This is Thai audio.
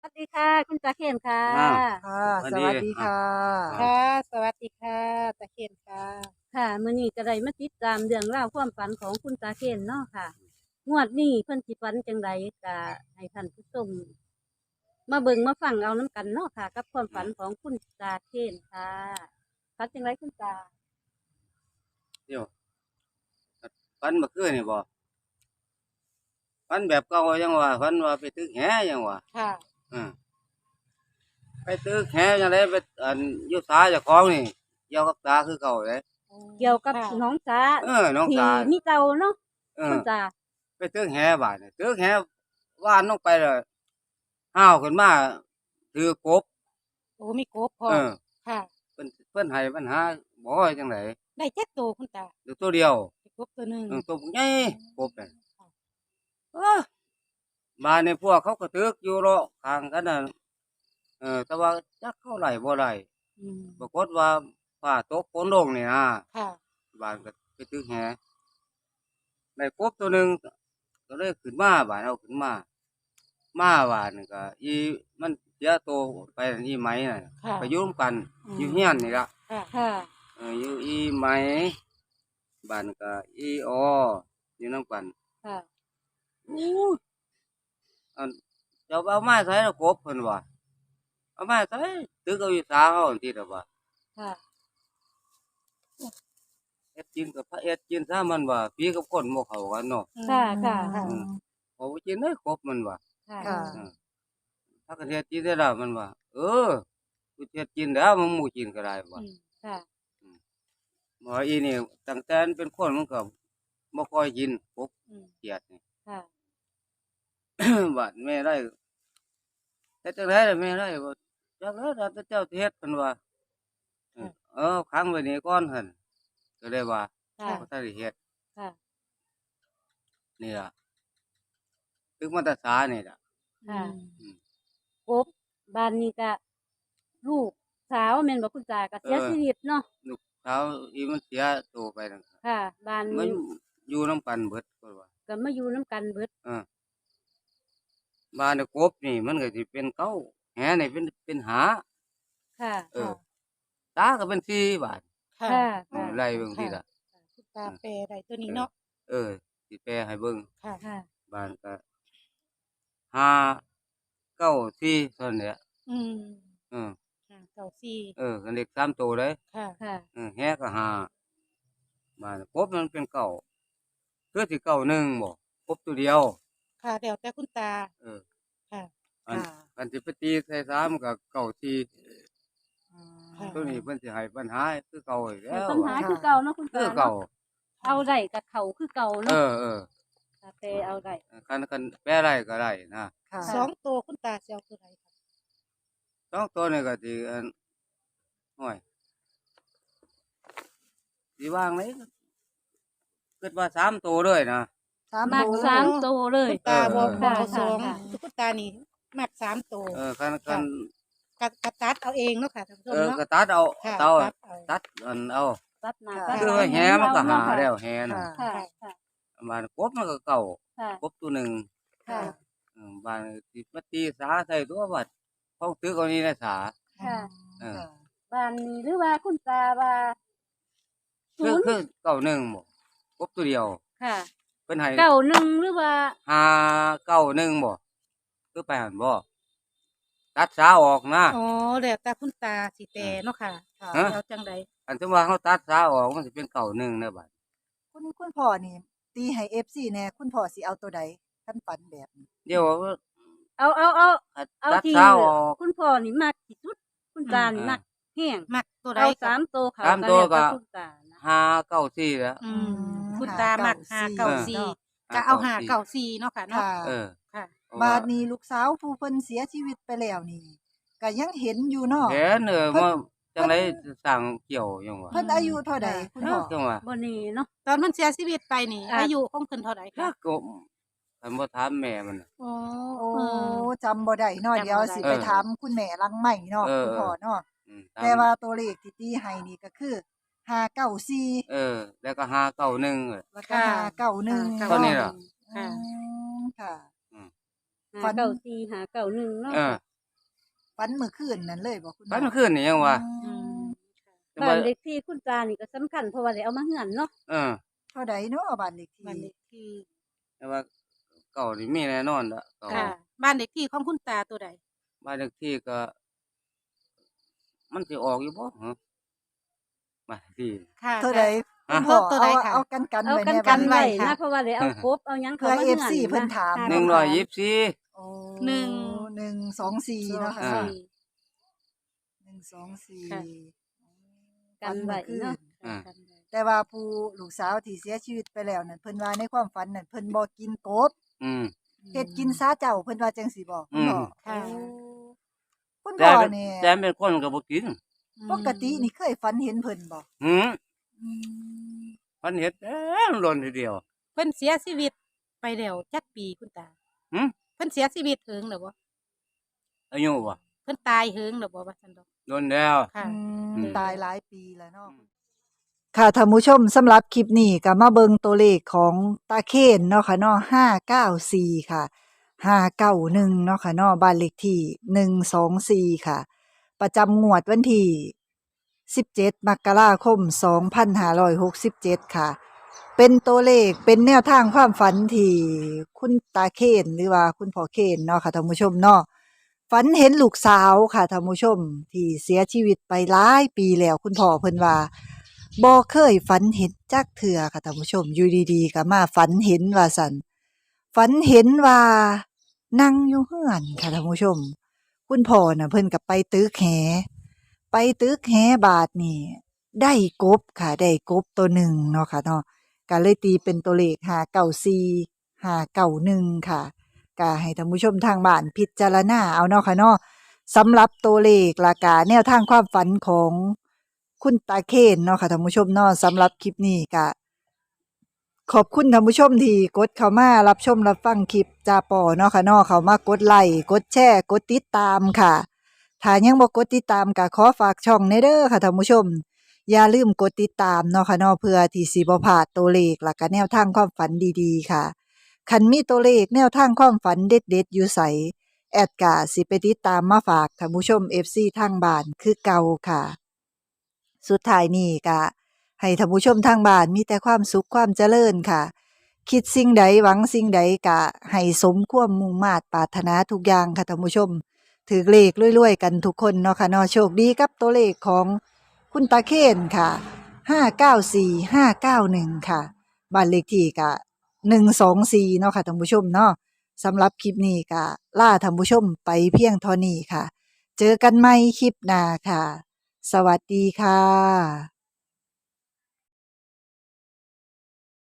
สวัสดีค่ะ คุณตาเคนค่ะอ่าค่ะสวัสสดีวัสดีค่ะค่ะ สวัสดีค่ะตะเคียนค่ะ ค่ะมื้อนี้ก็ได้มาติดตามเรื่องราวความฝันของคุณตาเคนเนาะค่ะ งวดนี้เพิ่นสิฝันจังไดก็ให้ท่านผู้ชมมาเบิ่งมาฟังเอาน้กันเนาะค่ะ กับความฝันของคุณตาเคนค่ะฝันจังไดคุณตาเดี๋ยวฟันเมื่อคืนนี่บ่ฟันแบบเก่ายังว่าฟันว่าไปตึกแหยังว่าค่ะ อืมไปตึกแหจังไดไปอันอยู่สาเจ้าของนี่เกี่ยวกับตาคือเก่าเลยเกี่ยวกับค่ะน้องสาเออน้องที่ตามีเก่าเนาะเอคุอณตาไปตึกแหบาดนี่ตึกแหว่านลงไปเลยห้าวขึ้นมาถือกบ โอ้มีกบพอเออค่ะ เพิ่นเพิ่นให้ปัญหาบ่ให้จังไดได้แจ็คตัวคุณตาเดี๋ยวตัวเดียวได้กบตัวหนึ่งเออตัวใหญ่กบนั่นเอ้อ มาในพวกเขาก็ตึกอยู่เลาะข้างกันน่ะเออ แต่ว่าจักเข้าไหลบ่ไหลอืมปรากฏว่าฟ้าตกฝนลงนี่นะค่ะบ้านก็ไปตึกแหได้กบตัวหนึงก็เลยขึ้นมาบ้านเอาขึ้นมา มาบ้านนี่ก็อีมันเสียตัวไปนั่นอีไหมน่ะค่ะไปอยุ่ร่วมกันอืม อยู่เฮียนนี่ละ ค่ะค่ะเอออยู่อีไหมบ้านก็อีอออยู่นํกันค่ะ อู้ อันเจ้าเอาไม้ใส่แล้วกบเพิ่นว่าเอาไม้ใส่ตึกเอาอยู่สาเฮาอันที่ละว่าค่ะเฮ็ดกินกับพระเฮ็ดกินซะมันว่าผีกับคนบ่เข้ากันเนาะค่ะค่ะค่ะอืมเอาไปกินได้ครบมันว่าค่ะค่ะอืมถ้าก็เฮ็ดกินได้แล้วมันว่าเออกูเฮ็ดกินแล้วมันหมู่กินก็ได้ว่าอืมค่ะบ่อีนี่ตั้งแต่มันเป็นคนมันก็บ่ค่อยกินกบอืมเขียดนี่ค่ะ บาดแม่ได้เฮ็ดจังไดล่ะแม่ได้บ่จักแล้วแต่เจ้าเฮ็ดเพิ่นว่าเออเออขังไว้นี่ก่อนหั่นก็เลยว่าค่ะบ่ทันได้เฮ็ดค่ะ นี่ล่ะตึกมันตะสานี่ล่ะ ค่ะอืมกบบ้านนี้ก็ลูกสาวแม่นบ่คุณตาก็เสียเออ ชีวิตเนาะลูกสาวอีมันเสียตัวไปนั่นครับค่ะบ้านมันนี้อยู่นํกันเบิดก็ว่า ก็มาอยู่น้ำกันเบิดเออ บ้านนี่กบนี่ มันก็สิเป็นเก้าแหนี่เป็นเป็นหา ค่ะเออ ตาก็เป็นสี่บาทค่ะ ค่ะเออไล่เบิ่งทีละคุณตาแปรได้ตัวนี้เนาะ เออสิแปลให้เบิ่งค่ะ ค่ะ บ้านก็ห้าเก้าสี่เท่านั้นแหละอืมเออค่ะเก่าสี่เออกันเด็กสามตัวเลย ค่ะ ค่ะ เออแหก็ห้าบ้านกบมันเป็นเก้าคือสิเก้าหนึ่งบ่กบตัวเดียว ค่ะเดี๋ยวแต่คุณตา เออค่ะ อันค่ะอันสิไปตีใส่สามกับเก้าสี่ค่ะ ตัวนี้เพิ่นสิให้ปัญหาคือเก่าอีกแล้วปัญหาคือเก่าเนาะคุณคืตาอเก่าเนาะเอาได้กับเขาคือเก่าเอเนาะอเออถ้าแต่เอาได้คันคันแปลได้ก็ได้นะค่ะสองตัวคุณตาจะเอาตัวไหนค่ะสองตัวนี่ก็สิอันห้อยสิวางเลยคิดว่าสามตัวเลยนะ สามมักตัวสามโตวเลยคุณตาบอกเออบอกเอาค่ะสองค่ะคุณตานี่มักสามตัวเออคันคันกระกระตัดเอาเองเนาะค่ะท่านผู้ชเอมอเนาะก็ตัดเอาค่ะเตาตัดเอา ตัดอันเอาตัดหน้าค่ะตัดคือลังว่าแหมันก็หาเนาะแล้วแหน่ะค่ะค่ะ ค่ะบ้านกบมันก็เก่าค่ะ กบตัวหนึ่งค่ะ เออบ้านสิมาตีสาใส่ตัวบัดพ้องตึกเอานี่นะสาค่ะ เออบ้านนี้หรือว่าคุณตาว่า ศูคือนย์ คือเก่าหนึ่งบ่กบตัวเดียว ค่ะเพิ่นให้เก่าหนึ่งหรือว่าหาเก้าหนึ่งบ่คือไปหันบ่ตัดสาออกนะ อ๋อแล้วแต่คุณตาสิแต่เนาะค่ะค่ะฮะ เอาจังใดอันที่ว่าเขาตัดสาออกมันสิเป็นเก่าหนึ่งนะบัดคุณคุณพ่อนี่ ตีให้ FC แน่คุณพ่อสิเอาตัวใดท่านฝันแบบนี้เดี๋ยวเอาเอาเอาเอาตัดที่สาออกคุณพ่อนี่มากที่สุด คุณตานี่อืมมากแห้งมักตัวใดเอาค่ะสามโตวเขาสามตัวก็แล้วคุณตานะหาเก้าสี่แล้ว อืมอืม คุณตามักหาหาเก่าเก้าสี่สี่ก็เอาหาเก่าสี่เนาะค่ะเนาะค่ะเออค่ะเพระบาว่าดนี้ลูกสาวผู้เพิ่นเสียชีวิตไปแล้วนี่ก็ยังเห็นอยู่เนาะแขนเออเพิ่นมาจังไดสั่งเกี่ยวยังวะเพิ่นอายุเท่าใดคุณพ่อจังว่าบนนี้เนาะตอนมันเสียชีวิตไปนี่ค่ะอายุของเพิ่นเท่าไหร่ถ้าคะก็คันบ่ถามแม่มันน่ะโอ้โอ้เออจำบ่ได้เนาะจำบ่ได้เดี๋ยวสิไปเออถามคุณแม่หลังใหม่เนาะเออคุณพ่อเนาะอืมตามแต่ว่าตัวเลขที่ตีให้นี่ก็คือ 594เออ แล้วก็หาเก้าหนึ่งเออแล้วก็591ค่ะเท่านี้ล่ะอืมค่ะ หาฝันเก่าสี่หาเก่าหนึ่งเนาะเออฝันเมื่อคืนนั่นเลยบ่คุณพ่อฝันเมื่อคืนนี่ยังว่าอืมแต่บ้าว่านเลขที่คุณตานี่ก็สำคัญเพราะว่าได้เอามาเฮือนเนาะเออเท่าใดเนาะบ้านเลขที่บ้านเลขที่แต่ว่าเก่านี่มีแน่นอนละเก่าค่ะ บ้านเลขที่ของคุณตาตัวใดบ้านเลขที่ก็ มันสิออกอยู่บ่ฮะ บ้านเลขที่ค่ะเท่าใดอะคุณพ่อตัวใดเอาค่ะเอากันกันเอาไว้กันแน่กันบัดไว้ค่ะนะเพราะว่าได้เอากบเอาหยังเขาเพื่อมาเฮือน FC เพิ่นถามค่ะหนึ่งร้อยยี่สิบสี่ โอ้หนึ่ง หนึ่งสองสี่เนาะค่ะอ่า หนึ่งสองสี่ค่ะ กันไว้เนาะอ่าแต่ว่าผู้ลูกสาวที่เสียชีวิตไปแล้วนั่นเพิ่นว่าในความฝันนั่นเพิ่นบ่กินกบอืม เฮ็ดกินซาเจ้าเพิ่นว่าจังสิบอกคุณพ่ออืม ค่ะโอ้คุณแต่พ่อเป็นนี่แต่เป็นคนก็บ่กิน ปกตินี่เคยฝันเห็นเพิ่นบ่หืมอืมมันเฮ็ดแอ้หล่นทีเดียว เพิ่นเสียชีวิตไปแล้วจักปีคุณตาหึเพิ่นเสียชีวิตเหิงหรือบ่อายุบ่เพิ่นตายเหิงหรือบ่ว่าซั่นดอกโดนแล้ว ค่ะ อืมอืม ตายหลายปีแล้วเนาะ ค่ะท่านผู้ชมสำหรับคลิปนี้ก็มาเบิงตัวเลขของตาเคนเนาะค่ะเนาะ594 ค่ะ 591 เนาะค่ะเนาะบ้านเลขที่ 124 ค่ะ ประจำงวดวันที่ 17 มกราคม 2567 ค่ะ เป็นตัวเลขเป็นแนวทางความฝันที่คุณตาเคนหรือว่าคุณพ่อเคนเนาะค่ะท่านผู้ชมเนาะฝันเห็นลูกสาวค่ะท่านผู้ชม ที่เสียชีวิตไปหลายปีแล้วคุณพ่อเพิ่นว่าบ่เคยฝันเห็นจักเถื่อค่ะท่านผู้ชม อยู่ดีๆก็มาฝันเห็นว่าสันฝันเห็นว่านั่งอยู่เฮือนค่ะท่านผู้ชม คุณพ่อน่ะเพิ่นก็ไปตึกแห ไปตึกแหบาทนี่ได้กบค่ะ ได้กบตัวหนึ่งเนาะค่ะเนาะก็เลยตีเป็นตัวเลข594 591ค่ะก็ให้ท่านผู้ชมทางบ้านพิจารณาเอาเนาะค่ะเนาะสำหรับตัวเลขราคาแนวทางความฝันของคุณตาเคนเนาะค่ะท่านผู้ชมเนาะสำหรับคลิปนี้ก็ ขอบคุณท่านผู้ชมที่กดเข้ามารับชมรับฟังคลิปจาปอเนาะค่ะเนาะเข้ามากดไลค์กดแชร์กดติดตามค่ะถ้ายังบ่กดติดตามก็ขอฝากช่องในเด้อค่ะท่านผู้ชม อย่าลืมกดติดตามเนาะค่ะเนาะเพื่อที่สิบ่พลาดตัวเลขและก็แนวทางความฝันดีๆ ค่ะคันมีตัวเลขแนวทางความฝันเด็ดๆอยู่ใสแอดกาสิไปติดตามมาฝากท่านผู้ชม FC ทางบ้านคือเก่าค่ะ สุดท้ายนี้ก็ ให้ท่านผู้ชมทางบ้านมีแต่ความสุขความเจริญค่ะ คิดสิ่งใดหวังสิ่งใดก็ให้สมความมุ่งมาตรปรารถนาทุกอย่างค่ะท่านผู้ชม ถือเลขรวยๆกันทุกคนเนาะค่ะเนาะโชคดีกับตัวเลขของคุณตาเคนค่ะ 594 591 ค่ะ บ้านเลขที่ก็124เนาะค่ะท่านผู้ชมเนาะสำหรับคลิปนี้ก็ล่าท่านผู้ชมไปเพียงเท่านี้ค่ะ เจอกันใหม่คลิปหน้าค่ะ สวัสดีค่ะ